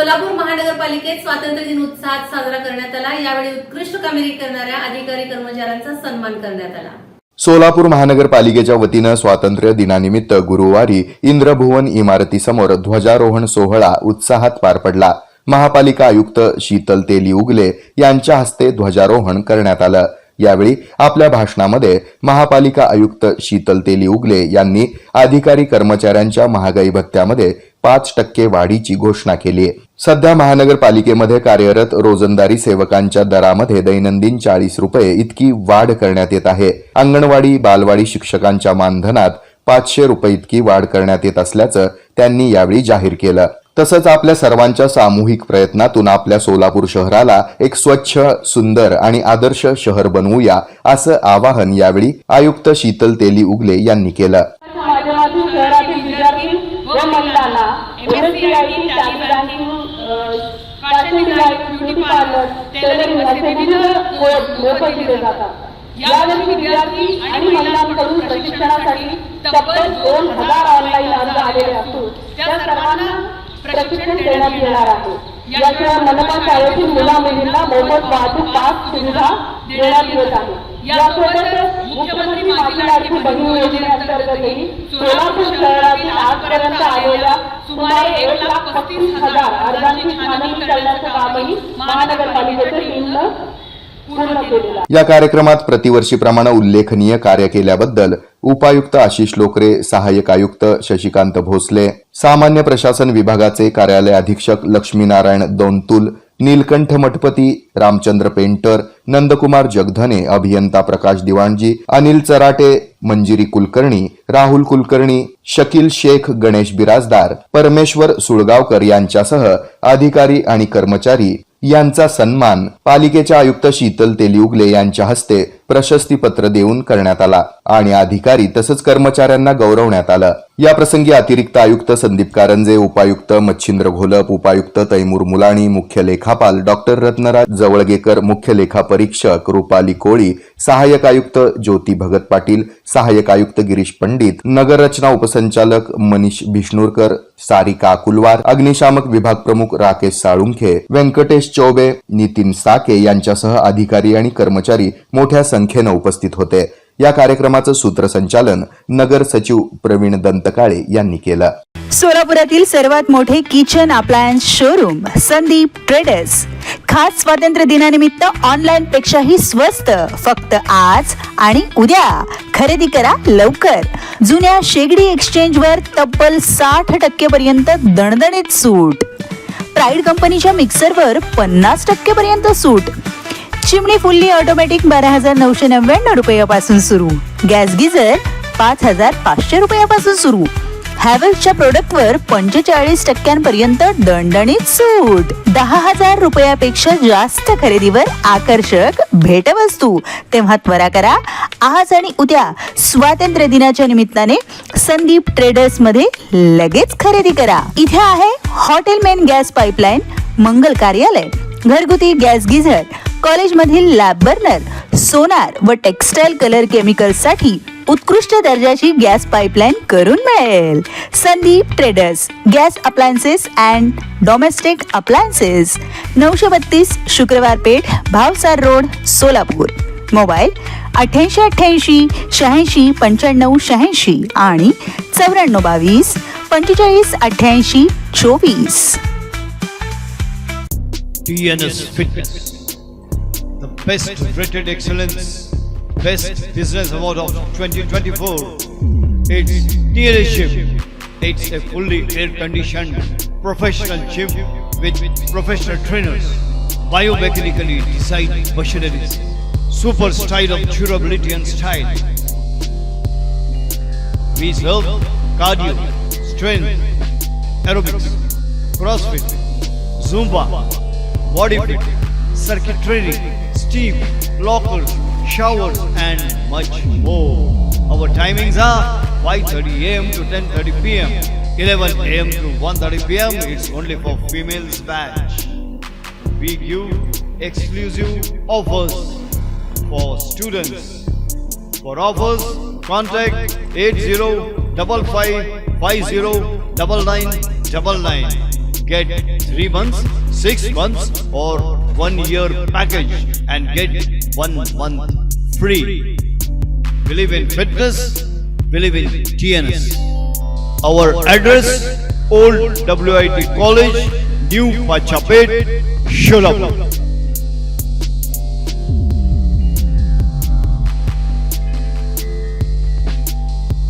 सोलापूर महानगरपालिकेत स्वातंत्र्य दिन उत्साहात साजरा करण्यात आला. यावेळी उत्कृष्ट कामगिरी करणाऱ्या अधिकारी कर्मचाऱ्यांचा सन्मान करण्यात आला. सोलापूर महानगरपालिकेच्या वतीनं स्वातंत्र्य दिनानिमित्त गुरुवारी इंद्रभुवन इमारतीसमोर ध्वजारोहण सोहळा उत्साहात पार पडला. महापालिका आयुक्त शीतल तेली उगले यांच्या हस्ते ध्वजारोहण करण्यात आलं. यावेळी आपल्या भाषणामध्ये महापालिका आयुक्त शीतल तेली उगले यांनी अधिकारी कर्मचाऱ्यांच्या महागाई भत्त्यामध्ये पाच टक्के वाढीची घोषणा केली आहे सध्या महानगरपालिकेमध्ये कार्यरत रोजंदारी सेवकांच्या दरामध्ये दैनंदिन चाळीस रुपये इतकी वाढ करण्यात येत आहे. अंगणवाडी बालवाडी शिक्षकांच्या मानधनात पाचशे रुपये इतकी वाढ करण्यात येत असल्याचं त्यांनी यावेळी जाहीर केलं. तसंच आपल्या सर्वांच्या सामूहिक प्रयत्नातून आपल्या सोलापूर शहराला एक स्वच्छ सुंदर आणि आदर्श शहर बनवूया असं आवाहन यावेळी आयुक्त शीतल तेली उगले यांनी केलं माध्यमातून शहरातील विद्यार्थी व महिलांना MSCIT tally beauty parlour tailoring असे विविध दिले जातात. यावेळी विद्यार्थी आणि महिलांकडून प्रशिक्षणासाठी तब्बल दोन हजार ऑनलाईन अर्ज आलेले असून त्या सर्वांना प्रशिक्षण देण्यात येणार आहे. याशिवाय मनपा शाळेतील मुला मुलींना मोफत वाहतूक पास सुविधा देण्यात येत आहे. यासोबतच मुख्यमंत्री माझी लाडकी बहीण योजनेअंतर्गतही सोलापूर शहरातील आजपर्यंत आलेल्या सुमारे एक लाख पस्तीस हजार अर्जांची छाननी करण्याचं कामही महानगरपालिकेच्या टीमनं पूर्ण केलेलं आहे. या कार्यक्रमात प्रतिवर्षीप्रमाणे उल्लेखनीय कार्य केल्याबद्दल उपायुक्त आशिष लोकरे सहाय्यक आयुक्त शशिकांत भोसले सामान्य प्रशासन विभागाचे कार्यालय अधीक्षक लक्ष्मीनारायण दोंतुल नीलकंठ मठपती रामचंद्र पेंटर नंदकुमार जगधने अभियंता प्रकाश दिवाणजी अनिल चराटे मंजिरी कुलकर्णी राहुल कुलकर्णी शकील शेख गणेश बिराजदार परमेश्वर सुळगावकर यांच्यासह अधिकारी आणि कर्मचारी यांचा सन्मान पालिकेच्या आयुक्त शीतल तेलिउगले यांच्या हस्ते प्रशस्तीपत्र देऊन करण्यात आला. आणि अधिकारी तसंच कर्मचाऱ्यांना गौरवण्यात आलं. या प्रसंगी अतिरिक्त आयुक्त संदीप कारंजे उपायुक्त मच्छिंद्र घोलप उपायुक्त तैमूर मुलाणी मुख्य लेखापाल डॉक्टर रत्नराज जवळगेकर मुख्य लेखा परीक्षक रुपाली कोळी सहाय्यक आयुक्त ज्योती भगत पाटील सहाय्यक आयुक्त गिरीश पंडित नगररचना उपसंचालक मनीष भिष्णूरकर सारिका कुलवार अग्निशामक विभाग प्रमुख राकेश साळुंखे व्यंकटेश चौबे नितीन साके यांच्यासह अधिकारी आणि कर्मचारी मोठ्या संख्येनं उपस्थित होते. या कार्यक्रमाचं सूत्रसंचालन नगर सचिव प्रवीण दंतकाळे यांनी केलं. सोलापुरातील सर्वात मोठे kitchen appliance showroom Sandeep traders खास स्वातंत्र्य दिनानिमित्त ऑनलाईन पेक्षाही स्वस्त. फक्त आज आणि उद्या. खरेदी करा लवकर. जुन्या शेगडी एक्सचेंज वर तब्बल साठ टक्के पर्यंत दणदणीत सूट. प्राईड कंपनीच्या मिक्सरवर पन्नास टक्के पर्यंत सूट. चिमणी फुल्ली ऑटोमॅटिक बारा हजार नऊशे नव्याण्णव रुपयापासून सुरू. गॅस गिझर पाच हजार पाचशे रुपयापासून सुरू. हॅवेल्सच्या प्रोडक्टवर पंचेचाळीस टक्क्यांपर्यंत दणदणीत सूट. दहा हजार रुपयापेक्षा जास्त खरेदीवर आकर्षक भेटवस्तू. तेव्हा त्वरा करा. आज आणि उद्या स्वातंत्र्य दिनाच्या निमित्ताने संदीप ट्रेडर्समध्ये लगेच खरेदी करा. इथे आहे हॉटेल मेन गॅस पाईपलाईन मंगल कार्यालय. घरगुती गॅस गिझर कॉलेजमधील लॅब बर्नर सोनार व टेक्सटाईल कलर केमिकल्ससाठी उत्कृष्ट दर्जाची गॅस पाईपलाईन करून मिळेल. Sandeep traders gas appliances and domestic appliances नऊशे बत्तीस शुक्रवार पेठ भावसार रोड सोलापूर. मोबाईल अठ्याऐंशी अठ्ठ्याऐंशी शहाऐंशी पंच्याण्णव शहाऐंशी आणि चौऱ्याण्णव बावीस पंचेचाळीस अठ्ठ्याऐंशी चोवीस. Best rated excellence, best business award of 2024. It's TNS Gym. It's a fully air-conditioned professional gym with professional trainers, biomechanically designed machineries, super style of durability and style. We serve cardio, strength, aerobics, CrossFit, Zumba, body fit, circuit training, steam, lockers, showers, and much more. Our timings are 5:30 a.m. to 10:30 p.m., 11 a.m. to 1:30 p.m. It's only for females batch. We give exclusive offers for students. For offers, contact 8055509999. Get 3 months, 6 months or 1 year package and get 1 month free. Believe in fitness, believe in TNS. Our address Old WIT College, New Pachapet, Sholapur.